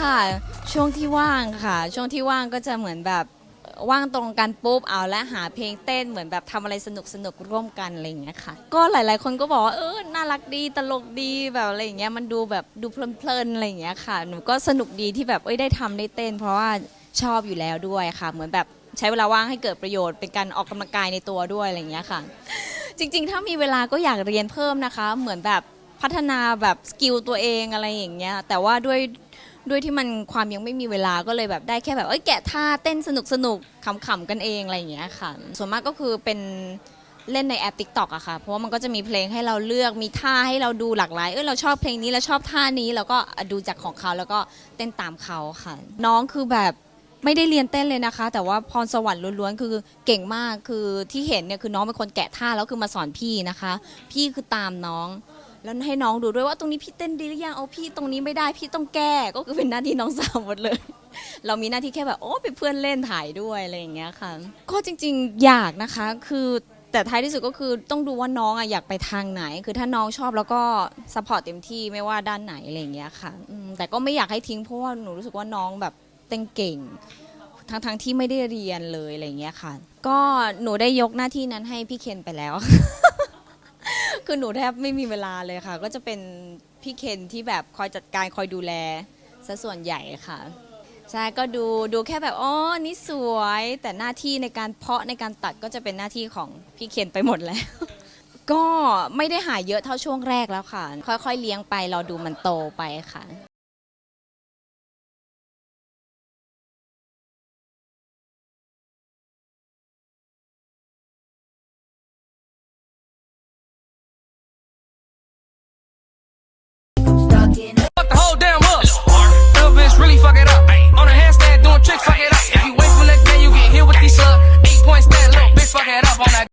ค่ะ ช่วงที่ว่างค่ะ ช่วงที่ว่างก็จะเหมือนแบบว่างตรงกันปุ๊บเอาและหาเพลงเต้นเหมือนแบบทำอะไรสนุกสนุกร่วมกันอะไรอย่างเงี้ยค่ะ ก็หลาย ๆ คนก็บอกว่าเออน่ารักดีตลกดีแบบอะไรอย่างเงี้ยมันดูแบบดูเพลินๆอะไรอย่างเงี้ยค่ะ หนูก็สนุกดีที่แบบเอ้ยได้ทำได้เต้น เพราะว่าชอบอยู่แล้วด้วยค่ะ เหมือนแบบใช้เวลาว่างให้เกิดประโยชน์เป็นการออกกำลังกายในตัวด้วยอะไรอย่างเงี้ยค่ะ จริง ๆ ถ้ามีเวลาก็อยากเรียนเพิ่มนะคะ เหมือนแบบพัฒนาแบบสกิลตัวเองอะไรอย่างเงี้ย แต่ว่าด้วย ด้วยที่มันความยังไม่มีเวลาก็เลยแบบได้แค่แบบเอ้ยแกะท่าเต้นสนุกสนุกๆขำๆกันเองอะไรอย่างเงี้ยค่ะ ส่วนมากก็คือเป็นเล่นในแอป TikTok อะค่ะ เพราะว่ามันก็จะมีเพลงให้เราเลือกมีท่าให้เราดูหลากหลาย เออเราชอบเพลงนี้เราชอบท่านี้แล้วก็ดูจากของเขาแล้วก็เต้นตามเขาค่ะ น้องคือแบบไม่ได้เรียนเต้นเลยนะคะ แต่ว่าพรสวรรค์ล้วนๆคือเก่งมากคือที่เห็นเนี่ยคือน้องเป็นคนแกะท่าแล้วคือมาสอนพี่นะคะ พี่คือตามน้อง แล้วให้น้องดูด้วยว่าตรงนี้พี่เต้นดีหรือยังเอาพี่ตรงนี้ไม่ได้พี่ต้องแก้ก็คือเป็นหน้าที่น้องสาวหมดเลย เรามีหน้าที่แค่แบบโอ้เป็นเพื่อนเล่นถ่ายด้วยอะไรอย่างเงี้ยค่ะ ก็จริงๆอยากนะคะคือแต่ท้ายที่สุดก็คือต้องดูว่าน้องอะอยากไปทางไหน คือถ้าน้องชอบแล้วก็ซัพพอร์ตเต็มที่ไม่ว่าด้านไหนอะไรอย่างเงี้ยค่ะอืมแต่ก็ไม่อยากให้ทิ้งเพราะว่าหนูรู้สึกว่าน้องแบบเต้นเก่ง ทั้งทั้งที่ไม่ได้เรียนเลยอะไรอย่างเงี้ยค่ะ ก็หนูได้ยกหน้าที่นั้นให้พี่เคนไปแล้ว คือหนูแทบไม่มีเวลาเลยค่ะ ก็จะเป็นพี่เคนที่แบบคอยจัดการคอยดูแลซะส่วนใหญ่ค่ะใช่ก็ดูดูแค่แบบอ๋อนี่สวย แต่หน้าที่ในการเพาะในการตัดก็จะเป็นหน้าที่ของพี่เคนไปหมดแล้ว ก็ไม่ได้หายเยอะเท่าช่วงแรกแล้วค่ะ ค่อยๆเลี้ยงไปรอดูมันโตไปค่ะ